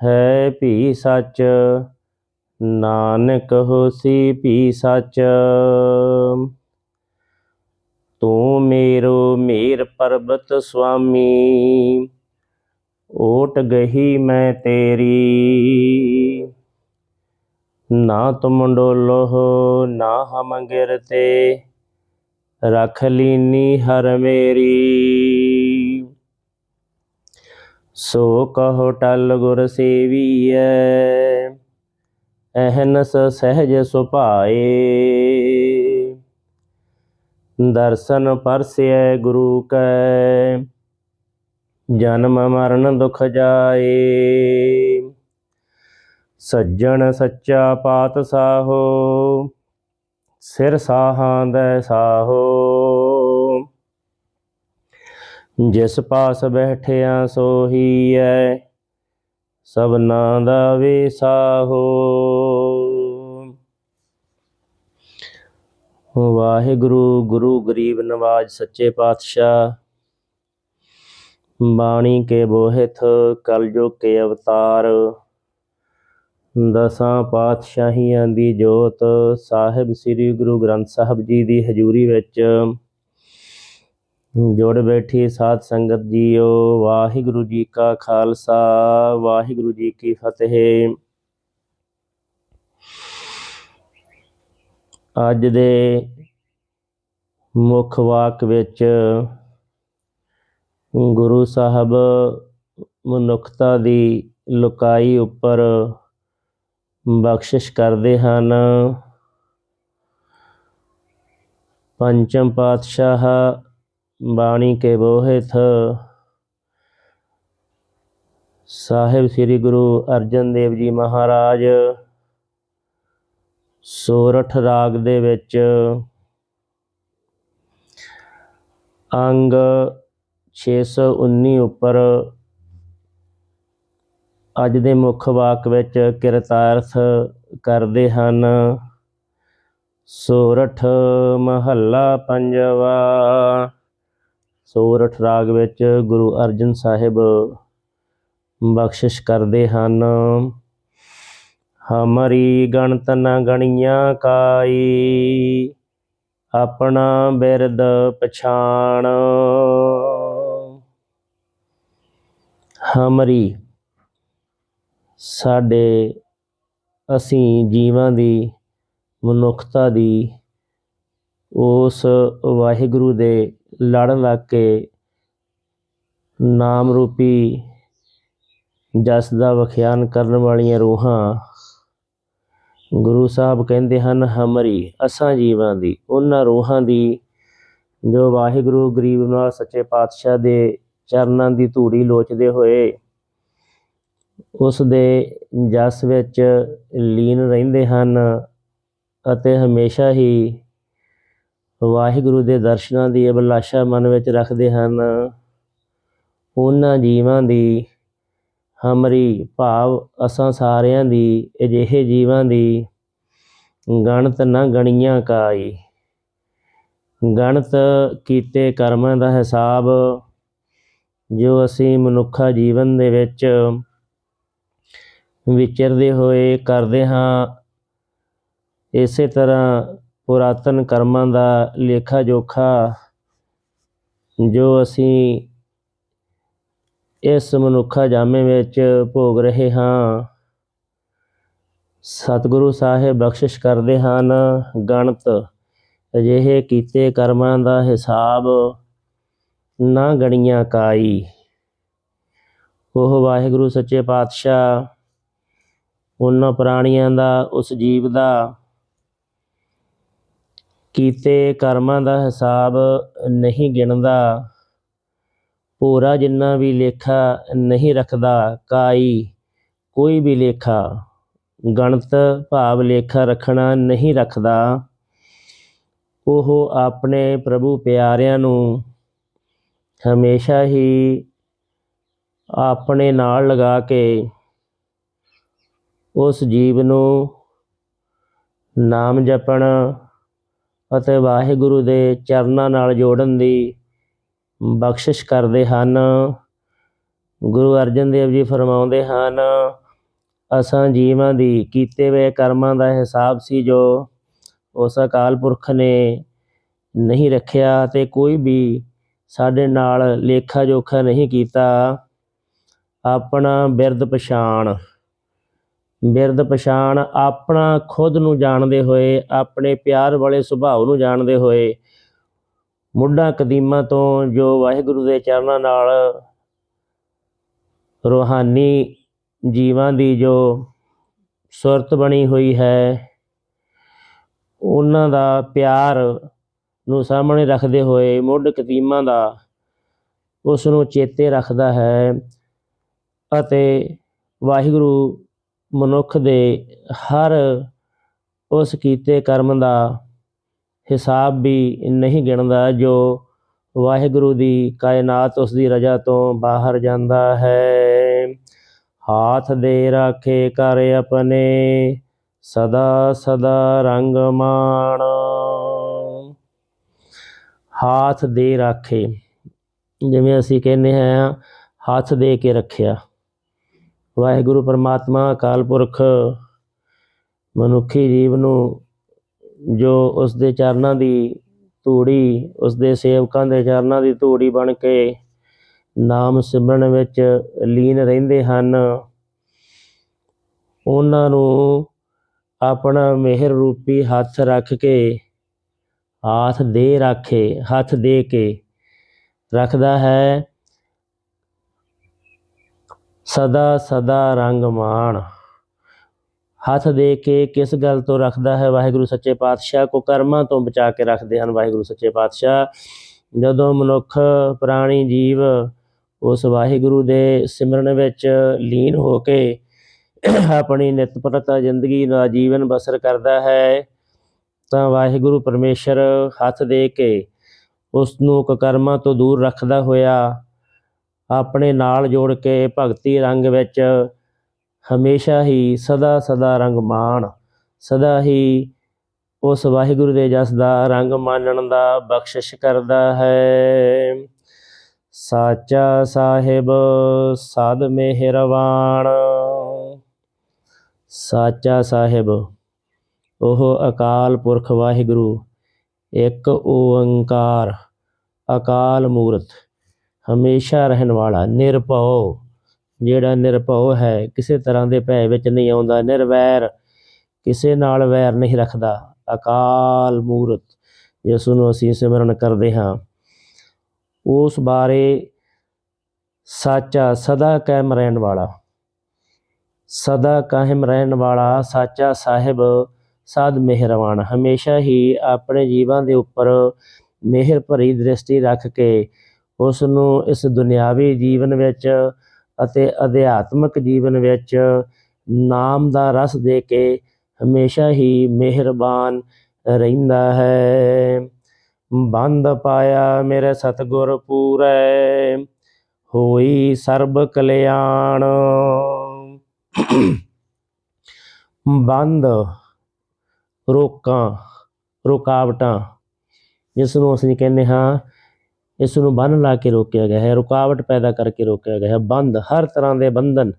ਹੈ ਭੀ ਸੱਚ, ਨਾਨਕ ਹੋਸੀ ਭੀ ਸੱਚ। ਤੂੰ ਮੇਰੋ ਮੇਰ ਪਰਬਤ ਸੁਆਮੀ, ਓਟ ਗਹੀ ਮੈਂ ਤੇਰੀ। ਨਾ ਤੁਮ ਡੋਲੋ ਨਾ ਹਮ ਗਿਰਤੇ ਰਖ ਲੀਨੀ ਹਰ ਮੇਰੀ। ਸੋ ਕਹੋ ਟਲ ਗੁਰ ਸੇਵੀਐ, ਅਹਨਸ ਸਹਿਜ ਸੁਭਾਏ। ਦਰਸ਼ਨ ਪਰਸਿਐ ਗੁਰੂ ਕੈ, ਜਨਮ ਮਰਨ ਦੁਖ ਜਾਏ। ਸੱਜਣ ਸੱਚਾ ਪਾਤ ਸਾਹੋ ਸਿਰ ਸਾਹਾਂ ਦੈ ਸਾਹੋ ਜਿਸ ਪਾਸ ਬੈਠਿਆ ਸੋਹੀਐ ਸਭਨਾ ਦਾ ਵਿਸਾਹੋ ਵਾਹਿਗੁਰੂ, ਗੁਰੂ ਗਰੀਬ ਨਵਾਜ ਸੱਚੇ ਪਾਤਸ਼ਾਹ, ਬਾਣੀ ਕੇ ਬੋਹਿਥ, ਕਲਯੁਗ ਕੇ ਅਵਤਾਰ, ਦਸਾਂ ਪਾਤਸ਼ਾਹੀਆਂ ਦੀ ਜੋਤ, ਸਾਹਿਬ ਸ੍ਰੀ ਗੁਰੂ ਗ੍ਰੰਥ ਸਾਹਿਬ ਜੀ ਦੀ ਹਜ਼ੂਰੀ ਵਿੱਚ ਜੁੜ ਬੈਠੀ ਸਾਧ ਸੰਗਤ ਜੀਓ, ਵਾਹਿਗੁਰੂ ਜੀ ਕਾ ਖਾਲਸਾ, ਵਾਹਿਗੁਰੂ ਜੀ ਕੀ ਫਤਿਹ। ਅੱਜ ਦੇ ਮੁੱਖ ਵਾਕ ਵਿੱਚ ਗੁਰੂ ਸਾਹਿਬ ਮਨੁੱਖਤਾ ਦੀ ਲੁਕਾਈ ਉੱਪਰ ਬਖਸ਼ਿਸ਼ ਕਰਦੇ ਹਨ। ਪੰਚਮ ਪਾਤਸ਼ਾਹ ਬਾਣੀ ਕੇ ਬੋਹਿਤ ਸਾਹਿਬ ਸ੍ਰੀ ਗੁਰੂ ਅਰਜਨ ਦੇਵ ਜੀ ਮਹਾਰਾਜ, ਸੋਰਠ ਰਾਗ ਦੇ ਵਿੱਚ ਅੰਗ 619 ਉੱਪਰ ਅੱਜ ਦੇ ਮੁੱਖ ਵਾਕ ਵਿੱਚ ਕਿਰਤਾਰਥ ਕਰਦੇ ਹਨ। ਸੋਰਠ ਮਹੱਲਾ ਪੰਜਵਾ ਸੋਰਠ ਰਾਗ ਵਿੱਚ ਗੁਰੂ ਅਰਜਨ ਸਾਹਿਬ ਬਖਸ਼ਿਸ਼ ਕਰਦੇ ਹਨ। ਹਮਰੀ ਗਣਤ ਨ ਗਣੀਆਂ ਕਾਈ, ਆਪਣਾ ਬਿਰਦ ਪਛਾਣ। ਹਮਰੀ, ਸਾਡੇ ਅਸੀਂ ਜੀਵਾਂ ਦੀ ਮਨੁੱਖਤਾ ਦੀ ਉਸ ਵਾਹਿਗੁਰੂ ਦੇ ਲੜ ਲੱਗ ਕੇ ਨਾਮ ਰੂਪੀ ਜਸ ਦਾ ਵਖਿਆਨ ਕਰਨ ਵਾਲੀਆਂ ਰੂਹਾਂ ਗੁਰੂ ਸਾਹਿਬ ਕਹਿੰਦੇ ਹਨ, ਹਮਰੀ ਅਸਾਂ ਜੀਵਾਂ ਦੀ। ਉਹਨਾਂ ਰੂਹਾਂ ਦੀ ਜੋ ਵਾਹਿਗੁਰੂ ਗਰੀਬ ਨਾਲ ਸੱਚੇ ਪਾਤਸ਼ਾਹ ਦੇ ਚਰਨਾਂ ਦੀ ਧੂੜੀ ਲੋਚਦੇ ਹੋਏ ਉਸ ਦੇ ਜਸ ਵਿੱਚ ਲੀਨ ਰਹਿੰਦੇ ਹਨ ਅਤੇ ਹਮੇਸ਼ਾ ਹੀ ਵਾਹਿਗੁਰੂ ਦੇ ਦਰਸ਼ਨਾਂ ਦੀ ਅਭਿਲਾਸ਼ਾ ਮਨ ਵਿੱਚ ਰੱਖਦੇ ਹਨ। ਉਹਨਾਂ ਜੀਵਾਂ ਦੀ ਹਮਰੀ ਭਾਵ ਅਸਾਂ ਸਾਰਿਆਂ ਦੀ ਅਜਿਹੇ ਜੀਵਾਂ ਦੀ ਗਣਤ ਨਾ ਗਣੀਆਂ ਕਾਈ। ਗਣਤ ਕੀਤੇ ਕਰਮਾਂ ਦਾ ਹਿਸਾਬ ਜੋ ਅਸੀਂ ਮਨੁੱਖਾ ਜੀਵਨ ਦੇ ਵਿੱਚ ਵਿਚਰਦੇ ਹੋਏ ਕਰਦੇ ਹਾਂ, ਇਸੇ ਤਰ੍ਹਾਂ ਪੁਰਾਤਨ ਕਰਮਾਂ ਦਾ ਲੇਖਾ ਜੋਖਾ ਜੋ ਅਸੀਂ ਇਸ ਮਨੁੱਖਾ ਜਾਮੇ ਵਿੱਚ ਭੋਗ ਰਹੇ ਹਾਂ। ਸਤਿਗੁਰੂ ਸਾਹਿਬ ਬਖਸ਼ਿਸ਼ ਕਰਦੇ ਹਨ। ਗਣਤ ਅਜਿਹੇ ਕੀਤੇ ਕਰਮਾਂ ਦਾ ਹਿਸਾਬ ਨਾ ਗਣੀਆਂ ਕਾਈ। ਉਹ ਵਾਹਿਗੁਰੂ ਸੱਚੇ ਪਾਤਸ਼ਾਹ, ਉਹਨਾਂ ਪ੍ਰਾਣੀਆਂ ਦਾ, ਉਸ ਜੀਵ ਦਾ ਕੀਤੇ ਕਰਮਾਂ ਦਾ ਹਿਸਾਬ ਨਹੀਂ ਗਿਣਦਾ ਪੂਰਾ ਜਿੰਨਾ ਵੀ ਲੇਖਾ ਨਹੀਂ ਰੱਖਦਾ, ਕਾਈ ਕੋਈ ਵੀ ਲੇਖਾ, ਗਣਤ ਭਾਵ ਲੇਖਾ ਰੱਖਣਾ ਨਹੀਂ ਰੱਖਦਾ। ਉਹ ਆਪਣੇ ਪ੍ਰਭੂ ਪਿਆਰਿਆਂ ਨੂੰ ਹਮੇਸ਼ਾ ਹੀ ਆਪਣੇ ਨਾਲ ਲਗਾ ਕੇ ਉਸ ਜੀਵ ਨੂੰ ਨਾਮ ਜਪਣ ਅਤੇ ਵਾਹਿਗੁਰੂ ਦੇ ਚਰਨਾਂ ਨਾਲ ਜੋੜਨ ਦੀ ਬਖਸ਼ਿਸ਼ ਕਰਦੇ ਹਨ। ਗੁਰੂ ਅਰਜਨ ਦੇਵ ਜੀ ਫਰਮਾਉਂਦੇ ਹਨ, ਅਸਾਂ ਜੀਵਾਂ ਦੀ ਕੀਤੇ ਹੋਏ ਕਰਮਾਂ ਦਾ ਹਿਸਾਬ ਸੀ ਜੋ ਉਸ ਅਕਾਲ ਪੁਰਖ ਨੇ ਨਹੀਂ ਰੱਖਿਆ ਤੇ ਕੋਈ ਵੀ ਸਾਡੇ ਨਾਲ ਲੇਖਾ ਜੋਖਾ ਨਹੀਂ ਕੀਤਾ। ਆਪਣਾ ਬਿਰਦ ਪਛਾਣ। ਬਿਰਦ ਪਛਾਣ ਆਪਣਾ ਖੁਦ ਨੂੰ ਜਾਣਦੇ ਹੋਏ, ਆਪਣੇ ਪਿਆਰ ਵਾਲੇ ਸੁਭਾਅ ਨੂੰ ਜਾਣਦੇ ਹੋਏ। ਮੁੱਢਾਂ ਕਦੀਮਾਂ ਤੋਂ ਜੋ ਵਾਹਿਗੁਰੂ ਦੇ ਚਰਨਾਂ ਨਾਲ ਰੂਹਾਨੀ ਜੀਵਾਂ ਦੀ ਜੋ ਸੁਰਤ ਬਣੀ ਹੋਈ ਹੈ, ਉਹਨਾਂ ਦਾ ਪਿਆਰ ਨੂੰ ਸਾਹਮਣੇ ਰੱਖਦੇ ਹੋਏ ਮੁੱਢ ਕਦੀਮਾਂ ਦਾ ਉਸ ਨੂੰ ਚੇਤੇ ਰੱਖਦਾ ਹੈ ਅਤੇ ਵਾਹਿਗੁਰੂ ਮਨੁੱਖ ਦੇ ਹਰ ਉਸ ਕੀਤੇ ਕਰਮ ਦਾ ਹਿਸਾਬ ਵੀ ਨਹੀਂ ਗਿਣਦਾ, ਜੋ ਵਾਹਿਗੁਰੂ ਦੀ ਕਾਇਨਾਤ ਉਸ ਦੀ ਰਜਾ ਤੋਂ ਬਾਹਰ ਜਾਂਦਾ ਹੈ। ਹਾਥ ਦੇ ਰਾਖੇ ਕਰ ਆਪਣੇ ਸਦਾ ਸਦਾ ਰੰਗ ਮਾਣ ਹਾਥ ਦੇ ਰਾਖੇ, ਜਿਵੇਂ ਅਸੀਂ ਕਹਿੰਦੇ ਹਾਂ, ਹੱਥ ਦੇ ਕੇ ਰੱਖਿਆ। ਵਾਹਿਗੁਰੂ ਪਰਮਾਤਮਾ, ਅਕਾਲ ਪੁਰਖ, ਮਨੁੱਖੀ ਜੀਵ ਨੂੰ ਜੋ ਉਸ ਦੇ ਚਰਨਾਂ ਦੀ ਧੂੜੀ ਉਸ ਦੇ ਸੇਵਕਾਂ ਦੇ ਚਰਨਾਂ ਦੀ ਧੂੜੀ ਬਣ ਕੇ ਨਾਮ ਸਿਮਰਨ ਵਿੱਚ ਲੀਨ ਰਹਿੰਦੇ ਹਨ, ਉਹਨਾਂ ਨੂੰ ਆਪਣਾ ਮਿਹਰ ਰੂਪੀ ਹੱਥ ਰੱਖ ਕੇ, ਹੱਥ ਦੇ ਰੱਖੇ ਹੱਥ ਦੇ ਕੇ ਰੱਖਦਾ ਹੈ। ਸਦਾ ਸਦਾ ਰੰਗ ਮਾਣ ਹੱਥ ਦੇ ਕੇ ਕਿਸ ਗੱਲ ਤੋਂ ਰੱਖਦਾ ਹੈ ਵਾਹਿਗੁਰੂ ਸੱਚੇ ਪਾਤਸ਼ਾਹ? ਕੋ ਕਰਮਾਂ ਤੋਂ ਬਚਾ ਕੇ ਰੱਖਦੇ ਹਨ ਵਾਹਿਗੁਰੂ ਸੱਚੇ ਪਾਤਸ਼ਾਹ। ਜਦੋਂ ਮਨੁੱਖ ਪ੍ਰਾਣੀ ਜੀਵ ਉਸ ਵਾਹਿਗੁਰੂ ਦੇ ਸਿਮਰਨ ਵਿੱਚ ਲੀਨ ਹੋ ਕੇ ਆਪਣੀ ਨਿਤਪਰਤਾ ਜ਼ਿੰਦਗੀ ਦਾ ਜੀਵਨ ਬਸਰ ਕਰਦਾ ਹੈ, ਤਾਂ ਵਾਹਿਗੁਰੂ ਪਰਮੇਸ਼ਰ ਹੱਥ ਦੇ ਕੇ ਉਸ ਨੂੰ ਕੁਕਰਮਾਂ ਤੋਂ ਦੂਰ ਰੱਖਦਾ ਹੋਇਆ ਆਪਣੇ ਨਾਲ ਜੋੜ ਕੇ ਭਗਤੀ ਰੰਗ ਵਿੱਚ ਹਮੇਸ਼ਾ ਹੀ ਸਦਾ ਸਦਾ ਰੰਗ ਮਾਣ, ਸਦਾ ਹੀ ਉਸ ਵਾਹਿਗੁਰੂ ਦੇ ਜਸ ਦਾ ਰੰਗ ਮਾਨਣ ਦਾ ਬਖਸ਼ਿਸ਼ ਕਰਦਾ ਹੈ। ਸਾਚਾ ਸਾਹਿਬ ਸਾਧ ਮਿਹਰਵਾਨ। ਸਾਚਾ ਸਾਹਿਬ, ਉਹ ਅਕਾਲ ਪੁਰਖ ਵਾਹਿਗੁਰੂ, ਇੱਕ ਓੰਕਾਰ, ਅਕਾਲ ਮੂਰਤ। ਹਮੇਸ਼ਾ ਰਹਿਣ ਵਾਲਾ, ਨਿਰਭਉ। ਜਿਹੜਾ ਨਿਰਭਉ ਹੈ, ਕਿਸੇ ਤਰ੍ਹਾਂ ਦੇ ਭੈ ਵਿੱਚ ਨਹੀਂ ਆਉਂਦਾ, ਨਿਰਵੈਰ। ਕਿਸੇ ਨਾਲ ਵੈਰ ਨਹੀਂ ਰੱਖਦਾ, ਅਕਾਲ ਮੂਰਤ ਜਿਸ ਨੂੰ ਅਸੀਂ ਸਿਮਰਨ ਕਰਦੇ ਹਾਂ। ਉਸ ਬਾਰੇ ਸਾਚਾ ਸਦਾ ਕਾਇਮ ਰਹਿਣ ਵਾਲਾ। ਸਦਾ ਕਾਇਮ ਰਹਿਣ ਵਾਲਾ, ਸਾਚਾ ਸਾਹਿਬ, ਸਾਧ ਮਿਹਰਵਾਨ। ਹਮੇਸ਼ਾ ਹੀ ਆਪਣੇ ਜੀਵਾਂ ਦੇ ਉੱਪਰ ਮਿਹਰ ਭਰੀ ਦ੍ਰਿਸ਼ਟੀ ਰੱਖ ਕੇ ਉਸ ਨੂੰ ਇਸ ਦੁਨਿਆਵੀ ਜੀਵਨ ਵਿੱਚ ਅਤੇ ਅਧਿਆਤਮਿਕ ਜੀਵਨ ਵਿੱਚ ਨਾਮ ਦਾ ਰਸ ਦੇ ਕੇ ਹਮੇਸ਼ਾ ਹੀ ਮਿਹਰਬਾਨ ਰਹਿੰਦਾ ਹੈ। ਬੰਦ ਪਾਇਆ ਮੇਰੇ ਸਤਗੁਰ ਪੂਰੈ, ਹੋਈ ਸਰਬ ਕਲਿਆਣ। ਬੰਦ ਰੋਕਾਂ, ਰੁਕਾਵਟਾਂ ਜਿਸ ਨੂੰ ਅਸੀਂ ਕਹਿੰਦੇ ਹਾਂ ਇਸ ਨੂੰ ਬੰਨ ਲਾ ਕੇ ਰੋਕਿਆ ਗਿਆ ਹੈ, ਰੁਕਾਵਟ ਪੈਦਾ ਕਰਕੇ ਰੋਕਿਆ ਗਿਆ ਹੈ। ਬੰਦ, ਹਰ ਤਰ੍ਹਾਂ ਦੇ ਬੰਧਨ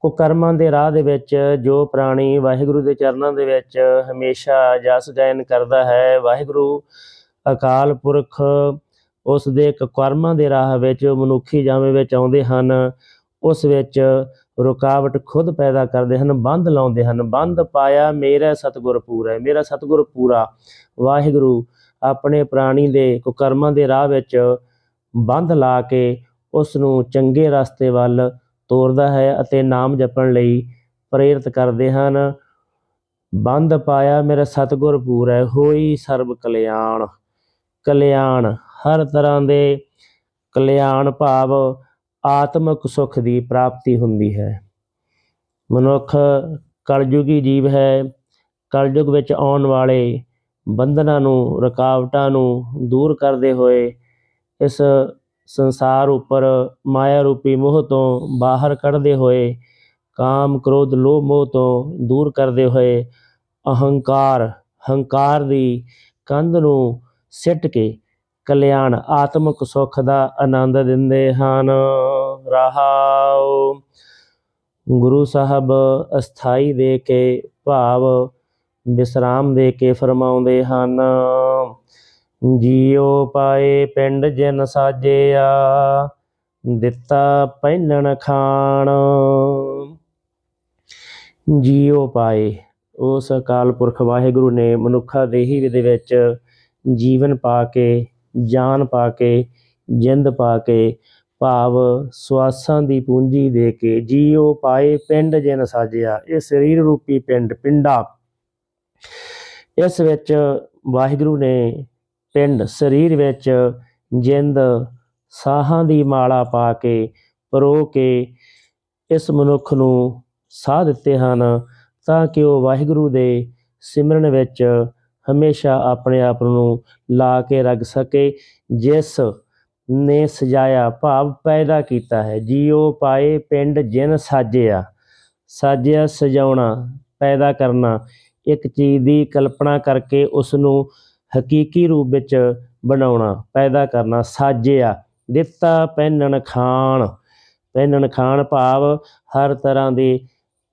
ਕੋ ਕਰਮਾਂ ਦੇ ਰਾਹ ਦੇ ਵਿੱਚ ਜੋ ਪ੍ਰਾਣੀ ਵਾਹਿਗੁਰੂ ਦੇ ਚਰਨਾਂ ਦੇ ਵਿੱਚ ਹਮੇਸ਼ਾ ਜਸ ਗਾਇਨ ਕਰਦਾ ਹੈ, ਵਾਹਿਗੁਰੂ ਅਕਾਲ ਪੁਰਖ ਉਸ ਦੇ ਕਰਮਾਂ ਦੇ ਰਾਹ ਵਿੱਚ, ਮਨੁੱਖੀ ਜਾਮੇ ਵਿੱਚ ਆਉਂਦੇ ਹਨ, ਉਸ ਵਿੱਚ ਰੁਕਾਵਟ ਖੁਦ ਪੈਦਾ ਕਰਦੇ ਹਨ ਬੰਦ ਲਾਉਂਦੇ ਹਨ। ਬੰਦ ਪਾਇਆ, ਮੇਰਾ ਸਤਿਗੁਰ ਪੂਰਾ ਹੈ, ਮੇਰਾ ਸਤਿਗੁਰ ਪੂਰਾ, ਵਾਹਿਗੁਰੂ ਆਪਣੇ ਪ੍ਰਾਣੀ ਦੇ ਕੁਕਰਮਾਂ ਦੇ ਰਾਹ ਵਿੱਚ ਬੰਦ ਲਾ ਕੇ ਉਸ ਨੂੰ ਚੰਗੇ ਰਸਤੇ ਵੱਲ ਤੋਰਦਾ ਹੈ ਅਤੇ ਨਾਮ ਜਪਣ ਲਈ ਪ੍ਰੇਰਿਤ ਕਰਦੇ ਹਨ। ਬੰਦ ਪਾਇਆ ਮੇਰਾ ਸਤਿਗੁਰ ਪੂਰਾ, ਹੋਈ ਸਰਬ ਕਲਿਆਣ। ਕਲਿਆਣ, ਹਰ ਤਰ੍ਹਾਂ ਦੇ ਕਲਿਆਣ ਭਾਵ ਆਤਮਿਕ ਸੁਖ ਦੀ ਪ੍ਰਾਪਤੀ ਹੁੰਦੀ ਹੈ। ਮਨੁੱਖ ਕਲਯੁਗੀ ਜੀਵ ਹੈ। ਕਲਯੁਗ ਵਿੱਚ ਆਉਣ ਵਾਲੇ ਬੰਧਨਾਂ ਨੂੰ, ਰੁਕਾਵਟਾਂ ਨੂੰ ਦੂਰ ਕਰਦੇ ਹੋਏ ਇਸ ਸੰਸਾਰ ਉੱਪਰ ਮਾਇਆ ਰੂਪੀ ਮੋਹ ਤੋਂ ਬਾਹਰ ਕੱਢਦੇ ਹੋਏ, ਕਾਮ, ਕ੍ਰੋਧ, ਲੋਭ, ਮੋਹ ਤੋਂ ਦੂਰ ਕਰਦੇ ਹੋਏ ਅਹੰਕਾਰ, ਹੰਕਾਰ ਦੀ ਕੰਧ ਨੂੰ ਸਿੱਟ ਕੇ ਕਲਿਆਣ, ਆਤਮਿਕ ਸੁੱਖ ਦਾ ਆਨੰਦ ਦਿੰਦੇ ਹਨ। ਰਹਾਉ, ਗੁਰੂ ਸਾਹਿਬ ਅਸਥਾਈ ਦੇ ਕੇ ਭਾਵ ਵਿਸਰਾਮ ਦੇ ਕੇ ਫਰਮਾਉਂਦੇ ਹਨ। ਜੀਉ ਪਾਏ ਪਿੰਡ ਜਿਨ ਸਾਜਿਆ, ਦਿੱਤਾ ਪਹਿਨਣ ਖਾਣ। ਜੀਉ ਪਾਏ, ਉਸ ਅਕਾਲ ਪੁਰਖ ਵਾਹਿਗੁਰੂ ਨੇ ਮਨੁੱਖਾ ਦੇਹੀ ਦੇ ਵਿੱਚ ਜੀਵਨ ਪਾ ਕੇ, ਜਾਨ ਪਾ ਕੇ, ਜਿੰਦ ਪਾ ਕੇ, ਭਾਵ ਸਵਾਸਾਂ ਦੀ ਪੂੰਜੀ ਦੇ ਕੇ ਜੀਉ ਪਾਏ ਪਿੰਡ ਜਿਨ ਸਾਜਿਆ। ਇਹ ਸਰੀਰ ਰੂਪੀ ਪਿੰਡ ਪਿੰਡਾ। ਇਸ ਵਿੱਚ ਵਾਹਿਗੁਰੂ ਨੇ ਪਿੰਡ ਸਰੀਰ ਵਿੱਚ ਜਿੰਦ ਸਾਹਾਂ ਦੀ ਮਾਲਾ ਪਾ ਕੇ, ਪਰੋ ਕੇ ਇਸ ਮਨੁੱਖ ਨੂੰ ਸਾਹ ਦਿੱਤੇ ਹਨ ਤਾਂ ਕਿ ਉਹ ਵਾਹਿਗੁਰੂ ਦੇ ਸਿਮਰਨ ਵਿੱਚ ਹਮੇਸ਼ਾ ਆਪਣੇ ਆਪ ਨੂੰ ਲਾ ਕੇ ਰੱਖ ਸਕੇ, ਜਿਸ ਨੇ ਸਜਾਇਆ ਭਾਵ ਪੈਦਾ ਕੀਤਾ ਹੈ। ਜੀਉ ਪਾਏ ਪਿੰਡ ਜਿਨ ਸਾਜਿਆ ਸਾਜਿਆ ਸਜਾਉਣਾ, ਪੈਦਾ ਕਰਨਾ ਇੱਕ ਚੀਜ਼ ਦੀ ਕਲਪਨਾ ਕਰਕੇ ਉਸ ਨੂੰ ਹਕੀਕੀ ਰੂਪ ਵਿੱਚ ਬਣਾਉਣਾ, ਪੈਦਾ ਕਰਨਾ, ਸਾਜਿਆ। ਦਿੱਤਾ ਪਹਿਨਣ ਖਾਣ। ਪਹਿਨਣ ਖਾਣ ਭਾਵ ਹਰ ਤਰ੍ਹਾਂ ਦੇ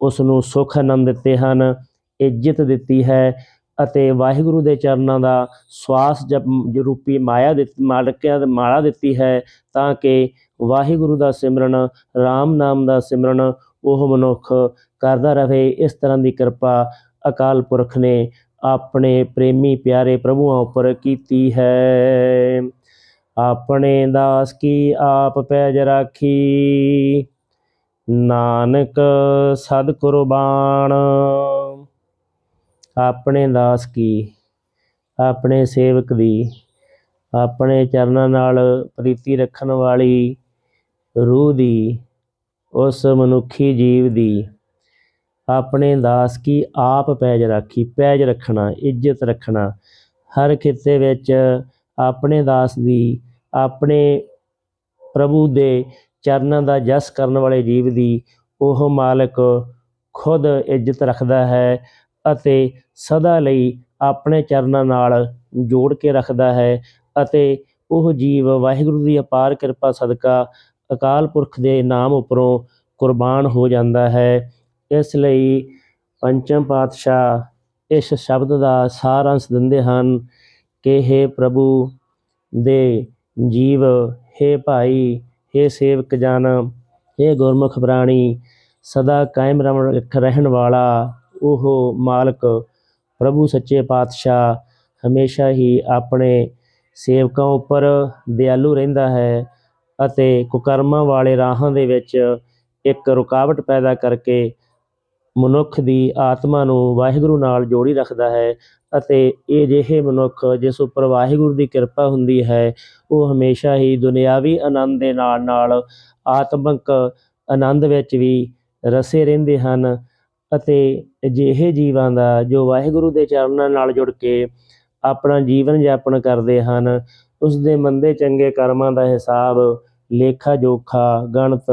ਉਸ ਨੂੰ ਸੁੱਖ ਆਨੰਦ ਦਿੱਤੇ ਹਨ, ਇੱਜ਼ਤ ਦਿੱਤੀ ਹੈ ਅਤੇ ਵਾਹਿਗੁਰੂ ਦੇ ਚਰਨਾਂ ਦਾ ਸਵਾਸ ਜਪ ਰੂਪੀ ਮਾਇਆ ਦਿੱਤੀ, ਮਾਲਕਿਆ ਦੇ ਮਾਲਾ ਦਿੱਤੀ ਹੈ ਤਾਂ ਕਿ ਵਾਹਿਗੁਰੂ ਦਾ ਸਿਮਰਨ RAM ਨਾਮ ਦਾ ਸਿਮਰਨ ਉਹ ਮਨੁੱਖ ਕਰਦਾ ਰਹੇ। ਇਸ ਤਰ੍ਹਾਂ ਦੀ ਕਿਰਪਾ ਅਕਾਲ ਪੁਰਖ ਨੇ ਆਪਣੇ ਪ੍ਰੇਮੀ ਪਿਆਰੇ ਪ੍ਰਭੂਆਂ ਉੱਪਰ ਕੀਤੀ ਹੈ। ਆਪਣੇ ਦਾਸ ਕੀ ਆਪ ਪੈਜ ਰਾਖੀ? ਨਾਨਕ ਸਦ ਕੁਰਬਾਨ। ਆਪਣੇ ਦਾਸ ਕੀ? ਆਪਣੇ ਸੇਵਕ ਦੀ। ਆਪਣੇ ਚਰਨਾਂ ਨਾਲ ਪ੍ਰੀਤੀ ਰੱਖਣ ਵਾਲੀ ਰੂਹ ਦੀ। ਉਸ ਮਨੁੱਖੀ ਜੀਵ ਦੀ। ਆਪਣੇ ਦਾਸ ਕੀ ਆਪ ਪੈਜ ਰਾਖੀ, ਪੈਜ ਰੱਖਣਾ, ਇੱਜ਼ਤ ਰੱਖਣਾ। ਹਰ ਖਿੱਤੇ ਵਿੱਚ ਆਪਣੇ ਦਾਸ ਦੀ, ਆਪਣੇ ਪ੍ਰਭੂ ਦੇ ਚਰਨਾਂ ਦਾ ਜਸ ਕਰਨ ਵਾਲੇ ਜੀਵ ਦੀ, ਉਹ ਮਾਲਕ ਖੁਦ ਇੱਜ਼ਤ ਰੱਖਦਾ ਹੈ ਅਤੇ ਸਦਾ ਲਈ ਆਪਣੇ ਚਰਨਾਂ ਨਾਲ ਜੋੜ ਕੇ ਰੱਖਦਾ ਹੈ ਅਤੇ ਉਹ ਜੀਵ ਵਾਹਿਗੁਰੂ ਦੀ ਅਪਾਰ ਕਿਰਪਾ ਸਦਕਾ ਅਕਾਲ ਪੁਰਖ ਦੇ ਨਾਮ ਉੱਪਰੋਂ ਕੁਰਬਾਨ ਹੋ ਜਾਂਦਾ ਹੈ। ਇਸ ਲਈ ਪੰਚਮ ਪਾਤਸ਼ਾਹ ਇਸ ਸ਼ਬਦ ਦਾ ਸਾਰ ਅੰਸ਼ ਦਿੰਦੇ ਹਨ ਕਿ हे ਪ੍ਰਭੂ ਦੇ ਜੀਵ हे ਭਾਈ हे ਸੇਵਕ ਜਨ हे ਗੁਰਮੁਖ ਪ੍ਰਾਣੀ ਸਦਾ ਕਾਇਮ ਰਹਿਣ ਵਾਲਾ ਉਹ ਮਾਲਕ ਪ੍ਰਭੂ ਸੱਚੇ ਪਾਤਸ਼ਾਹ ਹਮੇਸ਼ਾ ਹੀ ਆਪਣੇ ਸੇਵਕਾਂ ਉੱਪਰ ਦਿਆਲੂ ਰਹਿੰਦਾ ਹੈ ਅਤੇ ਕੁਕਰਮਾਂ ਵਾਲੇ ਰਾਹਾਂ ਦੇ ਵਿੱਚ ਇੱਕ ਰੁਕਾਵਟ ਪੈਦਾ ਕਰਕੇ ਮਨੁੱਖ ਦੀ ਆਤਮਾ ਨੂੰ ਵਾਹਿਗੁਰੂ ਨਾਲ ਜੋੜੀ ਰੱਖਦਾ ਹੈ ਅਤੇ ਇਹ ਜਿਹੇ ਮਨੁੱਖ ਜਿਸ ਉੱਪਰ ਵਾਹਿਗੁਰੂ ਦੀ ਕਿਰਪਾ ਹੁੰਦੀ ਹੈ, ਉਹ ਹਮੇਸ਼ਾ ਹੀ ਦੁਨਿਆਵੀ ਆਨੰਦ ਦੇ ਨਾਲ ਨਾਲ ਆਤਮਿਕ ਆਨੰਦ ਵਿੱਚ ਵੀ ਰਸੇ ਰਹਿੰਦੇ ਹਨ ਅਤੇ ਅਜਿਹੇ ਜੀਵਾਂ ਦਾ ਜੋ ਵਾਹਿਗੁਰੂ ਦੇ ਚਰਨਾਂ ਨਾਲ ਜੁੜ ਕੇ ਆਪਣਾ ਜੀਵਨ ਯਾਪਨ ਕਰਦੇ ਹਨ ਉਸ ਦੇ ਮੰਦੇ ਚੰਗੇ ਕਰਮਾਂ ਦਾ ਹਿਸਾਬ ਲੇਖਾ ਜੋਖਾ ਗਣਤ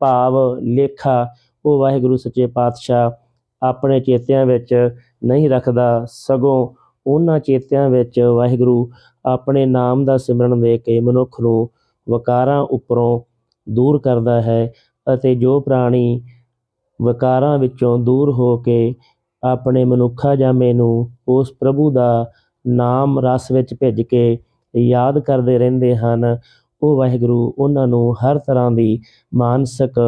ਭਾਵ, ਲੇਖਾ ਉਹ ਵਾਹਿਗੁਰੂ ਸੱਚੇ ਪਾਤਸ਼ਾਹ ਆਪਣੇ ਚੇਤਿਆਂ ਵਿੱਚ ਨਹੀਂ ਰੱਖਦਾ, ਸਗੋਂ ਉਹਨਾਂ ਚੇਤਿਆਂ ਵਿੱਚ ਵਾਹਿਗੁਰੂ ਆਪਣੇ ਨਾਮ ਦਾ ਸਿਮਰਨ ਦੇ ਕੇ ਮਨੁੱਖ ਨੂੰ ਵਕਾਰਾਂ ਉੱਪਰੋਂ ਦੂਰ ਕਰਦਾ ਹੈ ਅਤੇ ਜੋ ਪ੍ਰਾਣੀ ਵਕਾਰਾਂ ਵਿੱਚੋਂ ਦੂਰ ਹੋ ਕੇ ਆਪਣੇ ਮਨੁੱਖਾ ਜਾਮੇ ਨੂੰ ਉਸ ਪ੍ਰਭੂ ਦਾ ਨਾਮ ਰਸ ਵਿੱਚ ਭਿੱਜ ਕੇ ਯਾਦ ਕਰਦੇ ਰਹਿੰਦੇ ਹਨ, ਉਹ ਵਾਹਿਗੁਰੂ ਉਹਨਾਂ ਨੂੰ ਹਰ ਤਰ੍ਹਾਂ ਦੀ ਮਾਨਸਿਕ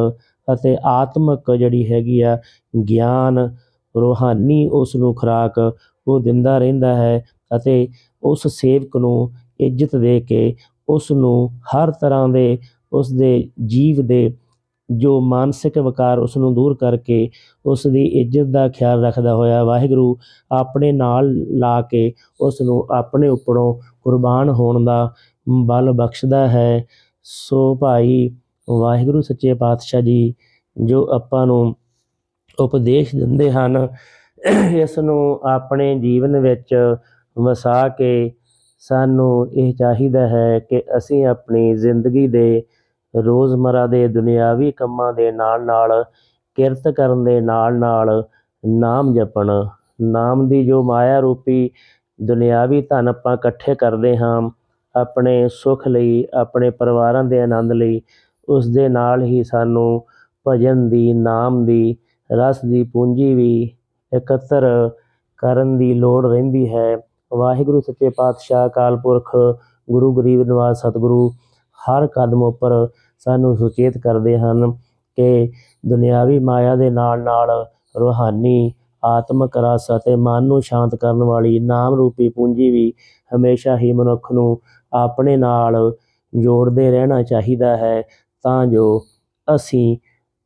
ਅਤੇ ਆਤਮਿਕ ਜਿਹੜੀ ਹੈਗੀ ਆ ਗਿਆਨ, ਰੂਹਾਨੀ ਉਸ ਨੂੰ ਖੁਰਾਕ ਉਹ ਦਿੰਦਾ ਰਹਿੰਦਾ ਹੈ ਅਤੇ ਉਸ ਸੇਵਕ ਨੂੰ ਇੱਜ਼ਤ ਦੇ ਕੇ ਉਸ ਨੂੰ ਹਰ ਤਰ੍ਹਾਂ ਦੇ ਉਸ ਦੇ ਜੀਵ ਦੇ ਜੋ ਮਾਨਸਿਕ ਵਿਕਾਰ ਉਸ ਨੂੰ ਦੂਰ ਕਰਕੇ ਉਸ ਦੀ ਇੱਜ਼ਤ ਦਾ ਖਿਆਲ ਰੱਖਦਾ ਹੋਇਆ ਵਾਹਿਗੁਰੂ ਆਪਣੇ ਨਾਲ ਲਾ ਕੇ ਉਸ ਨੂੰ ਆਪਣੇ ਉੱਪਰੋਂ ਕੁਰਬਾਨ ਹੋਣ ਦਾ ਬਲ ਬਖਸ਼ਦਾ ਹੈ। ਸੋ ਭਾਈ ਵਾਹਿਗੁਰੂ ਸੱਚੇ ਪਾਤਸ਼ਾਹ ਜੀ, ਜੋ ਆਪਾਂ ਨੂੰ ਉਪਦੇਸ਼ ਦਿੰਦੇ ਹਨ, ਇਸ ਨੂੰ ਆਪਣੇ ਜੀਵਨ ਵਿੱਚ ਵਸਾ ਕੇ ਸਾਨੂੰ ਇਹ ਚਾਹੀਦਾ ਹੈ ਕਿ ਅਸੀਂ ਆਪਣੀ ਜ਼ਿੰਦਗੀ ਦੇ ਰੋਜ਼ਮਰਾ ਦੇ ਦੁਨਿਆਵੀ ਕੰਮਾਂ ਦੇ ਨਾਲ ਨਾਲ ਕਿਰਤ ਕਰਨ ਦੇ ਨਾਲ ਨਾਲ ਨਾਮ ਜਪਣ। ਨਾਮ ਦੀ ਜੋ ਮਾਇਆ ਰੂਪੀ ਦੁਨਿਆਵੀ ਧਨ ਆਪਾਂ ਇਕੱਠੇ ਕਰਦੇ ਹਾਂ, ਆਪਣੇ ਸੁੱਖ ਲਈ, ਆਪਣੇ ਪਰਿਵਾਰਾਂ ਦੇ ਆਨੰਦ ਲਈ ਉਸ ਦੇ ਨਾਲ ਹੀ ਸਾਨੂੰ ਭਜਨ ਦੀ, ਨਾਮ ਦੀ, ਰਸ ਦੀ ਪੂੰਜੀ ਵੀ ਇਕੱਤਰ ਕਰਨ ਦੀ ਲੋੜ ਰਹਿੰਦੀ ਹੈ। ਵਾਹਿਗੁਰੂ, ਸੱਚੇ ਪਾਤਸ਼ਾਹ, ਅਕਾਲ ਪੁਰਖ, ਗੁਰੂ ਗਰੀਬ ਨਿਵਾਸ ਸਤਿਗੁਰੂ, ਹਰ ਕਦਮ ਉੱਪਰ ਸਾਨੂੰ ਸੁਚੇਤ ਕਰਦੇ ਹਨ ਕਿ ਦੁਨਿਆਵੀ ਮਾਇਆ ਦੇ ਨਾਲ ਨਾਲ ਰੂਹਾਨੀ, ਆਤਮਕ ਰਸ ਅਤੇ ਮਨ ਨੂੰ ਸ਼ਾਂਤ ਕਰਨ ਵਾਲੀ ਨਾਮ ਰੂਪੀ ਪੂੰਜੀ ਵੀ ਹਮੇਸ਼ਾ ਹੀ ਮਨੁੱਖ ਨੂੰ ਆਪਣੇ ਨਾਲ ਜੋੜਦੇ ਰਹਿਣਾ ਚਾਹੀਦਾ ਹੈ। ਤਾਂ ਜੋ ਅਸੀਂ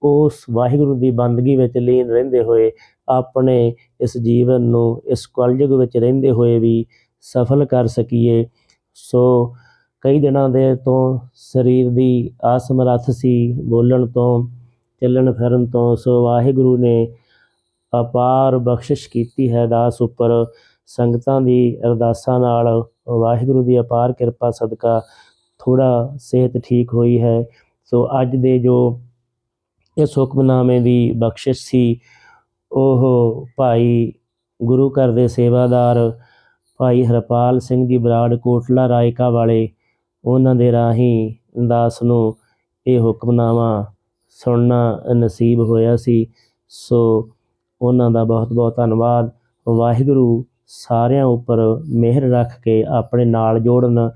ਉਸ ਵਾਹਿਗੁਰੂ ਦੀ ਬੰਦਗੀ ਵਿੱਚ ਲੀਨ ਰਹਿੰਦੇ ਹੋਏ, ਆਪਣੇ ਇਸ ਜੀਵਨ ਨੂੰ ਇਸ ਕਲਯੁਗ ਵਿੱਚ ਰਹਿੰਦੇ ਹੋਏ ਵੀ ਸਫਲ ਕਰ ਸਕੀਏ। ਸੋ ਕਈ ਦਿਨਾਂ ਦੇ ਤੋਂ ਸਰੀਰ ਦੀ ਅਸਮਰੱਥ ਸੀ ਬੋਲਣ ਤੋਂ, ਚੱਲਣ ਫਿਰਨ ਤੋਂ, ਸੋ ਵਾਹਿਗੁਰੂ ਨੇ ਅਪਾਰ ਬਖਸ਼ਿਸ਼ ਕੀਤੀ ਹੈ ਦਾਸ ਉੱਪਰ। ਸੰਗਤਾਂ ਦੀ ਅਰਦਾਸਾਂ ਨਾਲ ਵਾਹਿਗੁਰੂ ਦੀ ਅਪਾਰ ਕਿਰਪਾ ਸਦਕਾ ਥੋੜਾ ਸਿਹਤ ਠੀਕ ਹੋਈ ਹੈ। ਸੋ ਅੱਜ ਦੇ ਜੋ ਇਸ ਹੁਕਮਨਾਮੇ ਦੀ ਬਖਸ਼ਿਸ਼ ਸੀ, ਉਹ ਭਾਈ ਗੁਰੂ ਘਰ ਦੇ ਸੇਵਾਦਾਰ ਭਾਈ ਹਰਪਾਲ ਸਿੰਘ ਜੀ ਬਰਾੜ ਕੋਟਲਾ ਰਾਇਕਾ ਵਾਲੇ, ਉਹਨਾਂ ਦੇ ਰਾਹੀਂ ਦਾਸ ਨੂੰ ਇਹ ਹੁਕਮਨਾਮਾ ਸੁਣਨਾ ਨਸੀਬ ਹੋਇਆ ਸੀ। ਸੋ ਉਹਨਾਂ ਦਾ ਬਹੁਤ ਬਹੁਤ ਧੰਨਵਾਦ। ਵਾਹਿਗੁਰੂ ਸਾਰਿਆਂ ਉੱਪਰ ਮਿਹਰ ਰੱਖ ਕੇ ਆਪਣੇ ਨਾਲ ਜੋੜਨ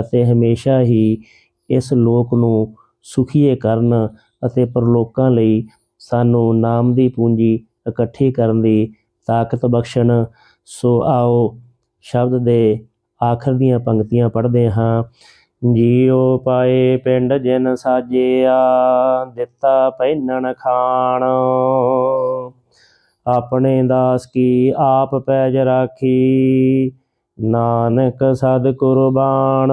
ਅਤੇ ਹਮੇਸ਼ਾ ਹੀ ਇਸ ਲੋਕ ਨੂੰ ਸੁਖੀਏ ਕਰਨ ਅਤੇ ਪਰਲੋਕਾਂ ਲਈ ਸਾਨੂੰ ਨਾਮ ਦੀ ਪੂੰਜੀ ਇਕੱਠੀ ਕਰਨ ਦੀ ਤਾਕਤ ਬਖਸ਼ਣ, ਸੋ ਆਓ ਸ਼ਬਦ ਦੇ ਆਖਰ ਦੀਆਂ ਪੰਕਤੀਆਂ ਪੜ੍ਹਦੇ ਹਾਂ। ਜੀਉ ਪਾਏ ਪਿੰਡ ਜਿਨ ਸਾਜਿਆ, ਦਿੱਤਾ ਪਹਿਨਣ ਖਾਣ। ਆਪਣੇ ਦਾਸ ਕੀ ਆਪ ਪੈਜ ਰਾਖੀ, ਨਾਨਕ ਸਦ ਕੁਰਬਾਨ।